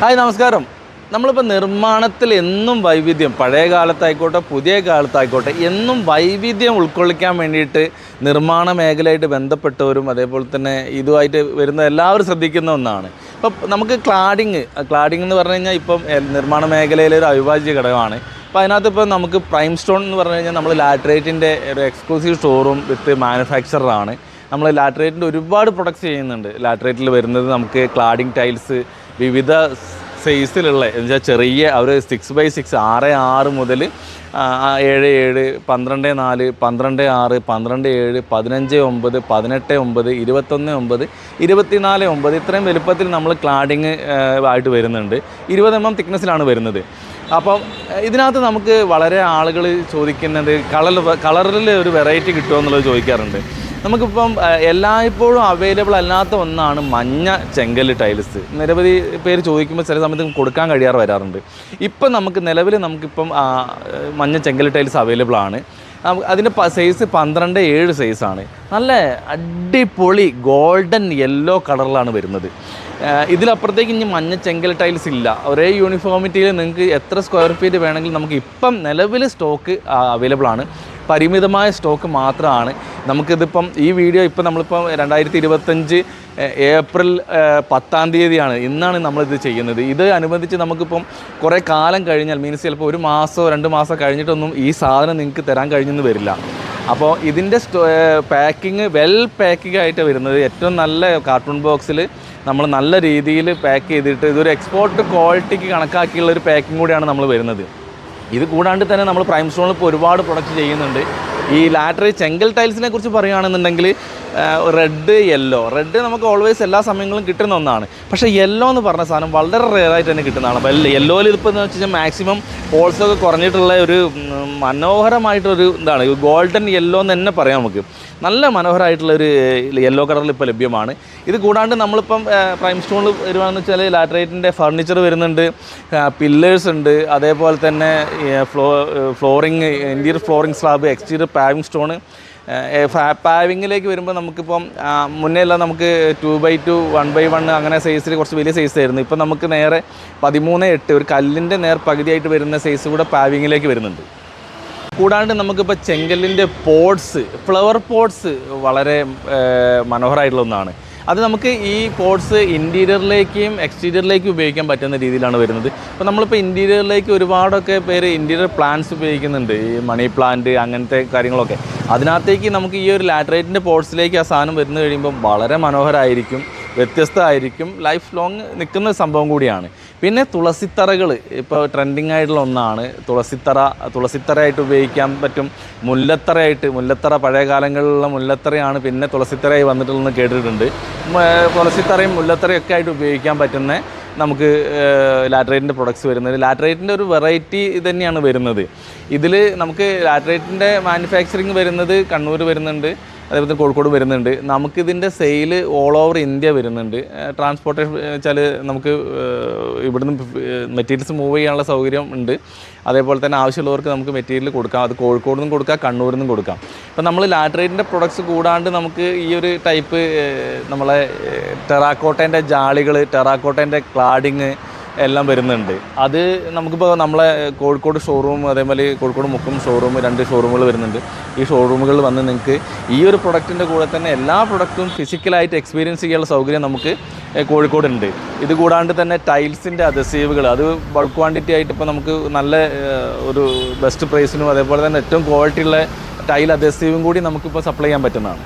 Hi നമസ്കാരം. നമ്മളിപ്പോൾ നിർമ്മാണത്തിൽ എന്നും വൈവിധ്യം പഴയ കാലത്തായിക്കോട്ടെ പുതിയ കാലത്തായിക്കോട്ടെ എന്നും വൈവിധ്യം ഉൾക്കൊള്ളിക്കാൻ വേണ്ടിയിട്ട് നിർമ്മാണ മേഖലയായിട്ട് ബന്ധപ്പെട്ടവരും അതേപോലെ തന്നെ ഇതുമായിട്ട് വരുന്ന എല്ലാവരും ശ്രദ്ധിക്കുന്ന ഒന്നാണ്. ഇപ്പം നമുക്ക് ക്ലാഡിങ് ക്ലാഡിങ് എന്ന് പറഞ്ഞു കഴിഞ്ഞാൽ ഇപ്പം നിർമ്മാണ മേഖലയിലെ ഒരു അവിഭാജ്യ ഘടകമാണ്. അപ്പോൾ അതിനകത്ത് ഇപ്പോൾ നമുക്ക് പ്രൈം സ്റ്റോൺ എന്ന് പറഞ്ഞു കഴിഞ്ഞാൽ നമ്മൾ ലാറ്ററേറ്റിന്റെ ഒരു എക്സ്ക്ലൂസീവ് ഷോറൂം വിത്ത് മാനുഫാക്ചറാണ് നമ്മൾ ലാറ്ററേറ്റിന്റെ ഒരുപാട് പ്രൊഡക്ട്സ് ചെയ്യുന്നുണ്ട്. ലാറ്ററേറ്റിൽ വരുന്നത് നമുക്ക് ക്ലാഡിംഗ് ടൈൽസ് വിവിധ സൈസിലുള്ള എന്ന് വെച്ചാൽ ചെറിയ അവർ സിക്സ് ബൈ സിക്സ് ആറ് ആറ് മുതൽ ഏഴ് ഏഴ് പന്ത്രണ്ട് നാല് പന്ത്രണ്ട് ആറ് പന്ത്രണ്ട് ഏഴ് പതിനഞ്ച് ഒമ്പത് പതിനെട്ട് ഒമ്പത് ഇരുപത്തൊന്ന് ഒമ്പത് ഇരുപത്തിനാല് ഒമ്പത് ഇത്രയും വലുപ്പത്തിൽ നമ്മൾ ക്ലാഡിങ് ആയിട്ട് വരുന്നുണ്ട്. ഇരുപത് എം എം തിക്നെസ്സിലാണ് വരുന്നത്. അപ്പം ഇതിനകത്ത് നമുക്ക് വളരെ ആളുകൾ ചോദിക്കുന്നത് കളർ കളറിൽ ഒരു വെറൈറ്റി കിട്ടുമോ എന്നുള്ളത് ചോദിക്കാറുണ്ട്. നമുക്കിപ്പം എല്ലായ്പ്പോഴും അവൈലബിൾ അല്ലാത്ത ഒന്നാണ് മഞ്ഞ ചെങ്കൽ ടൈൽസ് നിരവധി പേര് ചോദിക്കുമ്പോൾ ചില സമയത്ത് കൊടുക്കാൻ കഴിയാറ് വരാറുണ്ട്. ഇപ്പം നമുക്ക് നിലവിൽ നമുക്കിപ്പം മഞ്ഞ ചെങ്കൽ ടൈൽസ് അവൈലബിൾ ആണ്. അതിന്റെ സൈസ് പന്ത്രണ്ട് ഏഴ് സൈസാണ് നല്ല അടിപൊളി ഗോൾഡൻ യെല്ലോ കളറിലാണ് വരുന്നത്. ഇതിലപ്പുറത്തേക്ക് ഇനി മഞ്ഞ ചെങ്കൽ ടൈൽസ് ഇല്ല. ഒരേ യൂണിഫോമിറ്റിയിൽ നിങ്ങൾക്ക് എത്ര സ്ക്വയർ ഫീറ്റ് വേണമെങ്കിലും നമുക്ക് ഇപ്പം നിലവിൽ സ്റ്റോക്ക് അവൈലബിൾ ആണ്. പരിമിതമായ സ്റ്റോക്ക് മാത്രമാണ്. നമുക്കിതിപ്പം ഈ വീഡിയോ ഇപ്പം നമ്മളിപ്പം രണ്ടായിരത്തി ഇരുപത്തഞ്ച് ഏപ്രിൽ പത്താം തീയതിയാണ് ഇന്നാണ് നമ്മളിത് ചെയ്യുന്നത്. ഇത് അനുബന്ധിച്ച് നമുക്കിപ്പം കുറേ കാലം കഴിഞ്ഞാൽ മീൻസ് ചിലപ്പോൾ ഒരു മാസമോ രണ്ട് മാസം കഴിഞ്ഞിട്ടൊന്നും ഈ സാധനം നിങ്ങൾക്ക് തരാൻ കഴിഞ്ഞെന്ന് വരില്ല. അപ്പോൾ ഇതിന്റെ പാക്കിങ് വെൽ പാക്കിംഗ് ആയിട്ട് വരുന്നത് ഏറ്റവും നല്ല കാർട്ടൂൺ ബോക്സിൽ നമ്മൾ നല്ല രീതിയിൽ പാക്ക് ചെയ്തിട്ട് ഇതൊരു എക്സ്പോർട്ട് ക്വാളിറ്റിക്ക് കണക്കാക്കിയുള്ള ഒരു പാക്കിംഗ് കൂടിയാണ് നമ്മൾ വരുന്നത്. ഇത് കൂടാണ്ട് തന്നെ നമ്മൾ പ്രൈം സ്റ്റോണിൽ ഇപ്പോൾ ഒരുപാട് പ്രൊഡക്റ്റ് ചെയ്യുന്നുണ്ട്. ഈ ലാറ്ററി ചെങ്കൽ ടൈൽസിനെ കുറിച്ച് പറയുകയാണെന്നുണ്ടെങ്കിൽ റെഡ് യെല്ലോ റെഡ് നമുക്ക് ഓൾവേസ് എല്ലാ സമയങ്ങളും കിട്ടുന്ന ഒന്നാണ്. പക്ഷേ യെല്ലോ എന്ന് പറഞ്ഞ സാധനം വളരെ റെയറായിട്ട് തന്നെ കിട്ടുന്നതാണ്. അപ്പോൾ യെല്ലോയിൽ ഇതിപ്പോൾ എന്ന് വെച്ച് കഴിഞ്ഞാൽ മാക്സിമം ഹോൾസൊക്കെ കുറഞ്ഞിട്ടുള്ള ഒരു മനോഹരമായിട്ടൊരു ഇതാണ്. ഗോൾഡൻ യെല്ലോ എന്ന് തന്നെ പറയാം നമുക്ക്. നല്ല മനോഹരമായിട്ടുള്ള ഒരു യെല്ലോ കളറിൽ ഇപ്പോൾ ലഭ്യമാണ്. ഇത് കൂടാണ്ട് നമ്മളിപ്പം പ്രൈം സ്റ്റോണിൽ വരുവാണെന്ന് വെച്ചാൽ ലാറ്ററേറ്റിന്റെ ഫർണിച്ചർ വരുന്നുണ്ട്. പില്ലേഴ്സ് ഉണ്ട്. അതേപോലെ തന്നെ flow flooring interior flooring slab exterior paving stone പാവിങ്ങിലേക്ക് വരുമ്പോൾ നമുക്കിപ്പം മുന്നേ എല്ലാം നമുക്ക് two by two one by one അങ്ങനെ സൈസിൽ കുറച്ച് വലിയ സൈസ് ആയിരുന്നു. ഇപ്പം നമുക്ക് നേരെ പതിമൂന്ന് എട്ട് ഒരു കല്ലിന്റെ നേർ പകുതിയായിട്ട് വരുന്ന സൈസ് കൂടെ പാവിങ്ങിലേക്ക് വരുന്നുണ്ട്. കൂടാണ്ട് നമുക്കിപ്പോൾ ചെങ്കല്ലിന്റെ പോട്ട്സ് ഫ്ലവർ പോട്ട്സ് വളരെ മനോഹരമായിട്ടുള്ള ഒന്നാണ്. അത് നമുക്ക് ഈ പോട്ട്സ് ഇന്റീരിയറിലേക്കും എക്സ്റ്റീരിയറിലേക്കും ഉപയോഗിക്കാൻ പറ്റുന്ന രീതിയിലാണ് വരുന്നത്. ഇപ്പോൾ നമ്മളിപ്പോൾ ഇന്റീരിയറിലേക്ക് ഒരുപാടൊക്കെ പേര് ഇന്റീരിയർ പ്ലാന്റ്സ് ഉപയോഗിക്കുന്നുണ്ട്. ഈ മണി പ്ലാന്റ് അങ്ങനത്തെ കാര്യങ്ങളൊക്കെ. അതിനകത്തേക്ക് നമുക്ക് ഈ ഒരു ലാറ്ററേറ്റിന്റെ പോർട്സിലേക്ക് ആ സാധനം വരുന്നു കഴിയുമ്പോൾ വളരെ മനോഹരമായിരിക്കും വ്യത്യസ്തമായിരിക്കും ലൈഫ് ലോങ് നിൽക്കുന്ന സംഭവം കൂടിയാണ്. പിന്നെ തുളസിത്തറകൾ ഇപ്പോൾ ട്രെൻഡിങ് ആയിട്ടുള്ള ഒന്നാണ്. തുളസിത്തറ തുളസിത്തറയായിട്ട് ഉപയോഗിക്കാൻ പറ്റും. മുല്ലത്തറയായിട്ട് മുല്ലത്തറ പഴയ കാലങ്ങളിലുള്ള മുല്ലത്തറയാണ് പിന്നെ തുളസിത്തറയായി വന്നിട്ടുള്ളതെന്ന് കേട്ടിട്ടുണ്ട്. തുളസിത്തറയും മുല്ലത്തറയൊക്കെ ആയിട്ട് ഉപയോഗിക്കാൻ പറ്റുന്ന നമുക്ക് ലാറ്ററേറ്റിന്റെ പ്രൊഡക്ട്സ് വരുന്നത്. ലാറ്ററേറ്റിന്റെ ഒരു വെറൈറ്റി തന്നെയാണ് വരുന്നത്. ഇതിൽ നമുക്ക് ലാറ്ററേറ്റിന്റെ മാനുഫാക്ചറിങ് വരുന്നത് കണ്ണൂർ വരുന്നുണ്ട്. അതേപോലെ തന്നെ കോഴിക്കോട് വരുന്നുണ്ട്. നമുക്കിതിന്റെ സെയിൽ ഓൾ ഓവർ ഇന്ത്യ വരുന്നുണ്ട്. ട്രാൻസ്പോർട്ടേഷൻ വെച്ചാൽ നമുക്ക് ഇവിടുന്ന് മെറ്റീരിയൽസ് മൂവ് ചെയ്യാനുള്ള സൗകര്യം ഉണ്ട്. അതേപോലെ തന്നെ ആവശ്യമുള്ളവർക്ക് നമുക്ക് മെറ്റീരിയൽ കൊടുക്കാം. അത് കോഴിക്കോട് നിന്നും കൊടുക്കാം കണ്ണൂരിൽ നിന്നും കൊടുക്കാം. ഇപ്പം നമ്മൾ ലാറ്ററേറ്റിന്റെ പ്രൊഡക്ട്സ് കൂടാണ്ട് നമുക്ക് ഈ ഒരു ടൈപ്പ് നമ്മളെ ടെറാക്കോട്ടേന്റെ ജാളികൾ ടെറാക്കോട്ടേന്റെ ക്ലാഡിങ് എല്ലാം വരുന്നുണ്ട്. അത് നമുക്കിപ്പോൾ നമ്മളെ കോഴിക്കോട് ഷോറൂം അതേപോലെ കോഴിക്കോട് മുക്കം ഷോറൂം രണ്ട് ഷോറൂമുകൾ വരുന്നുണ്ട്. ഈ ഷോറൂമുകളിൽ വന്ന് നിങ്ങൾക്ക് ഈ ഒരു പ്രൊഡക്റ്റിന്റെ കൂടെ തന്നെ എല്ലാ പ്രൊഡക്റ്റും ഫിസിക്കലായിട്ട് എക്സ്പീരിയൻസ് ചെയ്യാനുള്ള സൗകര്യം നമുക്ക് കോഴിക്കോട് ഉണ്ട് ഇത് കൂടാണ്ട് തന്നെ ടൈൽസിന്റെ അതസീവുകൾ അത് ബൾക്ക് ക്വാണ്ടിറ്റി ആയിട്ട് ഇപ്പോൾ നമുക്ക് നല്ല ഒരു ബെസ്റ്റ് പ്രൈസിനും അതേപോലെ തന്നെ ഏറ്റവും ക്വാളിറ്റി ഉള്ള ടൈൽ അതസീവും കൂടി നമുക്കിപ്പോൾ സപ്ലൈ ചെയ്യാൻ പറ്റുന്നതാണ്.